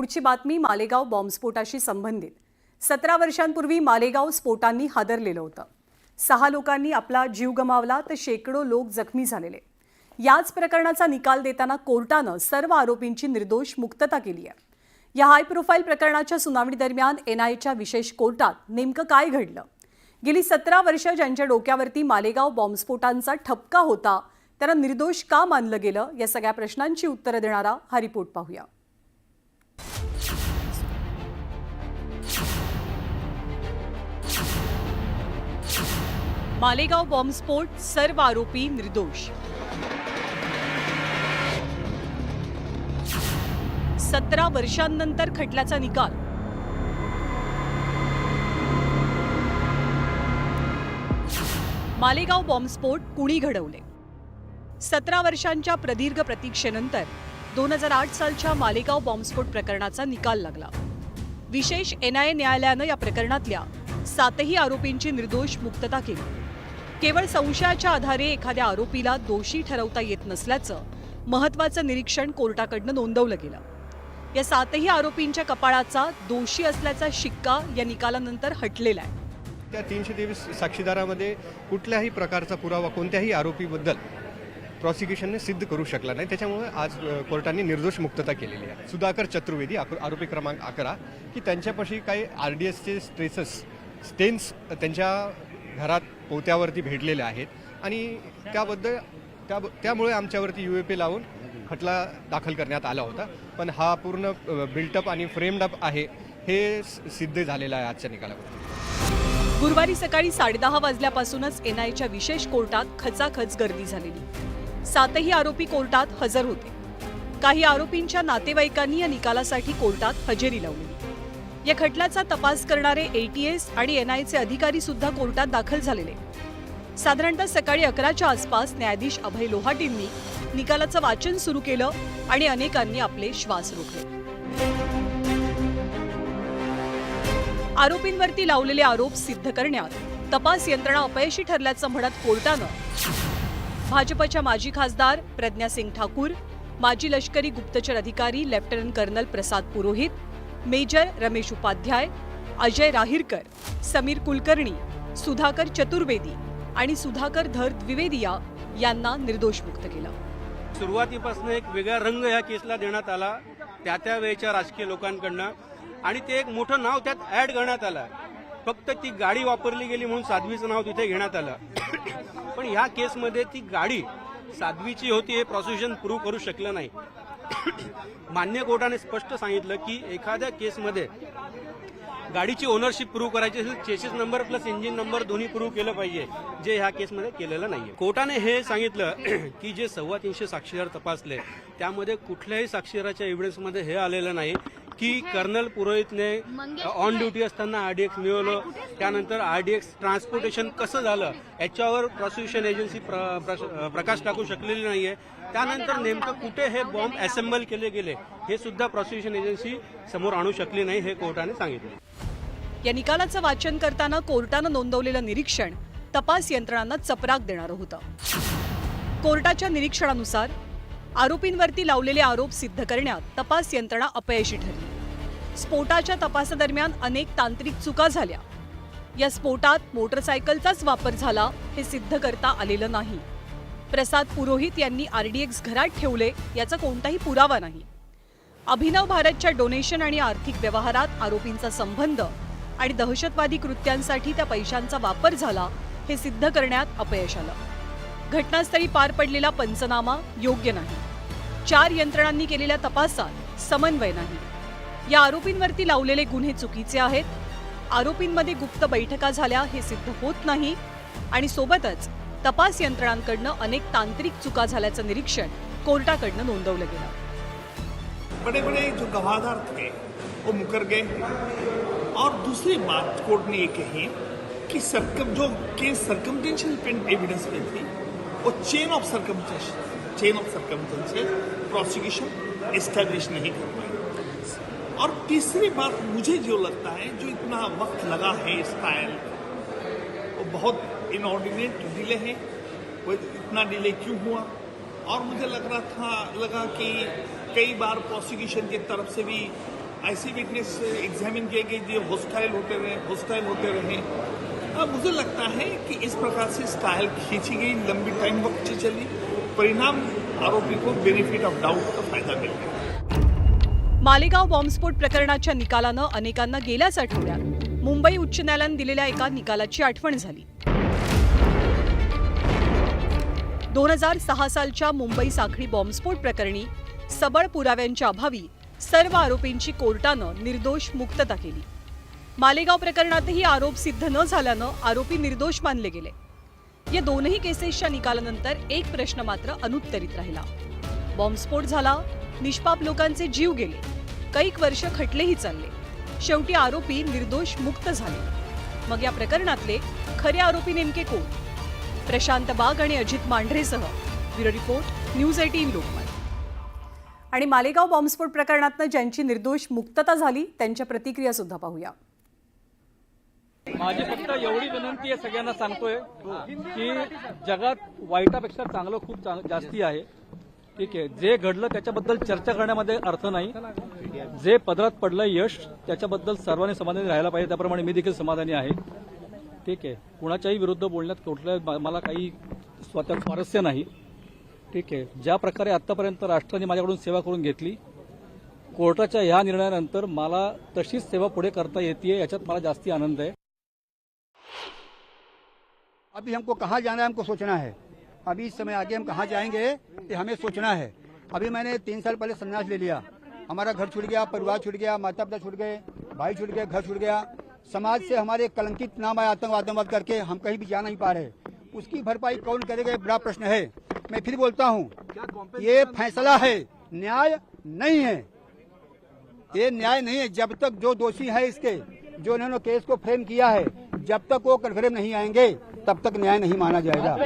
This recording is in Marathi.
पुढची बातमी मालेगाव बॉम्बस्फोटाशी संबंधित. सतरा वर्षांपूर्वी मालेगाव स्फोटांनी हादरलेलं होतं. सहा लोकांनी आपला जीव गमावला तर शेकडो लोक जखमी झालेले. याच प्रकरणाचा निकाल देताना कोर्टानं सर्व आरोपींची निर्दोष मुक्तता केली आहे. या हाय प्रोफाईल प्रकरणाच्या सुनावणीदरम्यान एनआयएच्या विशेष कोर्टात नेमकं काय घडलं? गेली सतरा वर्ष ज्यांच्या डोक्यावरती मालेगाव बॉम्बस्फोटांचा ठपका होता त्यांना निर्दोष का मानलं गेलं? या सगळ्या प्रश्नांची उत्तरं देणारा हा रिपोर्ट पाहूया. मालेगाव बॉम्बस्फोट सर्व आरोपी निर्दोष. सतरा वर्षांनंतर खटल्याचा निकाल. मालेगाव बॉम्बस्फोट कुणी घडवले? सतरा वर्षांच्या प्रदीर्घ प्रतीक्षेनंतर दोन हजार आठ सालच्या मालेगाव बॉम्बस्फोट प्रकरणाचा निकाल लागला. विशेष एनआयए न्यायालयानं या प्रकरणातल्या सातही आरोपींची निर्दोष मुक्तता केली. केवळ संशयाच्या आधारे एखाद्या आरोपीला दोषी ठरवता येत नसल्याचं महत्वाचं निरीक्षण कोर्टाकडनं नोंदवलं गेलं. या सातही आरोपींच्या कपाळाचा दोषी असल्याचा शिक्का या निकालानंतर हटलेला आहे. त्या तीनशे तेवीस साक्षीदारामध्ये कुठल्याही प्रकारचा पुरावा कोणत्याही आरोपीबद्दल प्रॉसिक्युशनने सिद्ध करू शकला नाही. त्याच्यामुळे आज कोर्टाने निर्दोष मुक्तता केलेली आहे. सुधाकर चतुर्वेदी आरोपी क्रमांक अकरा की त्यांच्यापाशी काही आर डी एसचे स्ट्रेसेस स्टेन्स त्यांच्या घरात पोत्यावरती भेटलेले आहेत. आणि त्याबद्दल त्या त्यामुळे आमच्यावरती यू ए पी लावून खटला दाखल करण्यात आला होता. पण हा पूर्ण बिल्टअप आणि फ्रेमडअप आहे हे सिद्ध झालेलं आहे आजच्या निकालावर गुरुवारी सकाळी साडेदहा वाजल्यापासूनच एनआयच्या विशेष कोर्टात खचाखच गर्दी झालेली. सातही आरोपी कोर्टात हजर होते. काही आरोपींच्या नातेवाईकांनी या निकालासाठी कोर्टात हजेरी लावली. या खटल्याचा तपास करणारे एटीएस आणि एनआयचे अधिकारी सुद्धा कोर्टात दाखल झालेले. साधारणतः सकाळी अकराच्या आसपास न्यायाधीश अभय लोहाटींनी निकालाचं वाचन सुरू केलं आणि अनेकांनी आपले श्वास रोखले. आरोपींवरती लावलेले आरोप सिद्ध करण्यात तपास यंत्रणा अपयशी ठरल्याचं म्हणत कोर्टानं भाजपच्या माजी खासदार प्रज्ञा सिंग ठाकूर माजी लष्करी गुप्तचर अधिकारी lieutenant colonel Prasad Purohit major Ramesh Upadhyay Ajay Rahirkar Sameer Kulkarni Sudhakar Chaturvedi आणि सुधाकर धर द्विवेदिया यांना निर्दोष मुक्त केलं. सुरुवातीपासून एक वेगळा रंग या केसला देण्यात आला त्या त्या वेळच्या राजकीय लोकांकडनं. आणि ते एक मोठं नाव त्यात ऍड करण्यात आलं. फक्त ती गाडी वापरली गेली म्हणून साध्वीचं नाव तिथे घेण्यात आलं. पण ह्या केसमध्ये ती गाडी साध्वीची होती हे प्रॉसिक्युशन प्रूव्ह करू शकलं नाही. मान्य कोर्टाने स्पष्ट सांगितलं की एखाद्या केसमध्ये गाडीची ओनरशिप प्रूव्ह करायची असेल chassis number plus engine number दोन्ही प्रूव्ह केलं पाहिजे जे ह्या केसमध्ये केलेलं नाहीये. कोर्टाने हे सांगितलं की जे सव्वा तीनशे साक्षीदार तपासले त्यामध्ये कुठल्याही साक्षीदाराच्या एव्हिडन्समध्ये हे आलेलं नाही की कर्नल पुरोहितने ऑन ड्युटी असताना आरडीएक्स मिळवलं. त्यानंतर आरडीएक्स ट्रान्सपोर्टेशन कसं झालं याच्यावर प्रॉसिक्युशन एजन्सी प्र- प्र- प्रकाश टाकू शकलेली नाहीये. त्यानंतर नेमकं कुठे हे बॉम्ब असेंबल केले गेले हे सुद्धा प्रॉसिक्युशन एजन्सी समोर आणू शकली नाही हे कोर्टाने सांगितलं. या निकालाचं वाचन करताना कोर्टानं नोंदवलेलं निरीक्षण तपास यंत्रणांना चपराक देणारं होतं. कोर्टाच्या निरीक्षणानुसार आरोपींवरती लावलेले आरोप सिद्ध करण्यात तपास यंत्रणा अपयशी ठरली. स्फोटाच्या तपासादरम्यान अनेक तांत्रिक चुका झाल्या. या स्फोटात मोटरसायकलचाच वापर झाला हे सिद्ध करता आलेलं नाही. प्रसाद पुरोहित यांनी आरडीएक्स घरात ठेवले याचा कोणताही पुरावा नाही. अभिनव भारतच्या डोनेशन आणि आर्थिक व्यवहारात आरोपींचा संबंध आणि दहशतवादी कृत्यांसाठी त्या पैशांचा वापर झाला हे सिद्ध करण्यात अपयश आलं. घटनास्थळी पार पडलेला पंचनामा योग्य नाही. चार यंत्रणांनी केलेल्या तपासात समन्वय नाही. या आरोपींवरती लावलेले गुन्हे चुकीचे आहेत. आरोपींमध्ये गुप्त बैठका झाल्या हे सिद्ध होत नाही आणि सोबतच तपास यंत्रणांकडनं अनेक तांत्रिक चुका झाल्याचं निरीक्षण कोर्टाकडनं नोंदवलं गेलं. बड़े बड़े जो गवाहदार थे, वो मुकर गए। और दूसरी बात कोर्ट ने ये कही कि सरकम, जो केस सरकमटेंशियल एविडेंस में थी, वो chain of circumstance chain of circumstances prosecution establish नहीं कर पाई और तीसरी बात मुझे जो लगता है, जो इतना वक्त लगा है इस ट्रायल वो बहुत इनऑर्डिनेट डिले है, वो इतना डिले क्यों हुआ? और मुझे लग रहा था लगा कि कई बार प्रोसिक्यूशन की तरफ से भी ऐसी विटनेस एग्जामिन किए गए जो हॉस्टाइल होते रहे हॉस्टाइल होते रहे। अब मुझे लगता है कि इस प्रकार से स्टाइल खींची गई लंबी टाइम वक्त चली। परिणाम आरोपी को बेनिफिट ऑफ डाउट का फायदा मिल गया। मालेगाव बॉम्बस्फोट प्रकरणाच्या निकालानं अनेकांना गेल्याच आठवड्यात मुंबई उच्च न्यायालयानं दिलेल्या एका निकालाची आठवण झाली. दोन हजार सहा सालच्या मुंबई साखळी बॉम्बस्फोट प्रकरणी सबळ पुराव्यांच्या अभावी सर्व आरोपींची कोर्टानं निर्दोष मुक्तता केली. मालेगाव प्रकरणातही आरोप सिद्ध न झाल्यानं आरोपी निर्दोष मानले गेले. या दोनही केसेसच्या निकालानंतर एक प्रश्न मात्र अनुत्तरित राहिला. बॉम्बस्फोट झाला निष्पाप लोकांचे जीव गेले कैक वर्ष खटलेही चालले. शेवटी आरोपी निर्दोष मुक्त झाले. मग या प्रकरणातले खरे आरोपी नेमके कोण? प्रशांत बाग आणि Ajit मांढरेसह bureau report news eighteen Lokmat. आणि मालेगाव बॉम्बस्फोट प्रकरणातनं ज्यांची निर्दोष मुक्तता झाली त्यांच्या प्रतिक्रिया सुद्धा पाहूया. माझी फक्त एवढी विनंती आहे सगळ्यांना सांगतोय की जगात वाईटापेक्षा चांगलं खूप चांग- जास्ती आहे. ठीक आहे. जे घडलं त्याच्याबद्दल चर्चा करण्यामध्ये अर्थ नाही. जे पदरात पडलं यश त्याच्याबद्दल सर्वांनी समाधानी राहायला पाहिजे. त्याप्रमाणे मी देखील समाधानी आहे. ठीक आहे. कुणाच्याही विरुद्ध बोलण्यात कुठल्या मला काही स्वतः स्वारस्य नाही. ठीक आहे. ज्या प्रकारे आतापर्यंत राष्ट्राने माझ्याकडून सेवा करून घेतली कोर्टाच्या ह्या निर्णयानंतर मला तशीच सेवा पुढे करता येते याच्यात मला जास्ती आनंद आहे. अभी हमको कहाँ जाना है हमको सोचना है. अभी इस समय आगे हम कहाँ जाएंगे ये हमें सोचना है. अभी मैंने तीन साल पहले संन्यास ले लिया. हमारा घर छूट गया परिवार छूट गया माता पिता छूट गए भाई छूट गए घर छूट गया. समाज से हमारे कलंकित नाम आए आतंकवाद आतंकवाद करके हम कहीं भी जा नहीं पा रहे। उसकी भरपाई कौन करेगा बड़ा प्रश्न है। मैं फिर बोलता हूँ ये फैसला है न्याय नहीं है। ये न्याय नहीं है जब तक जो दोषी है इसके जो इन्होंने केस को फ्रेम किया है जब तक वो कन्फ्रेम नहीं आएँगे तब तक न्याय नहीं माना जाएगा।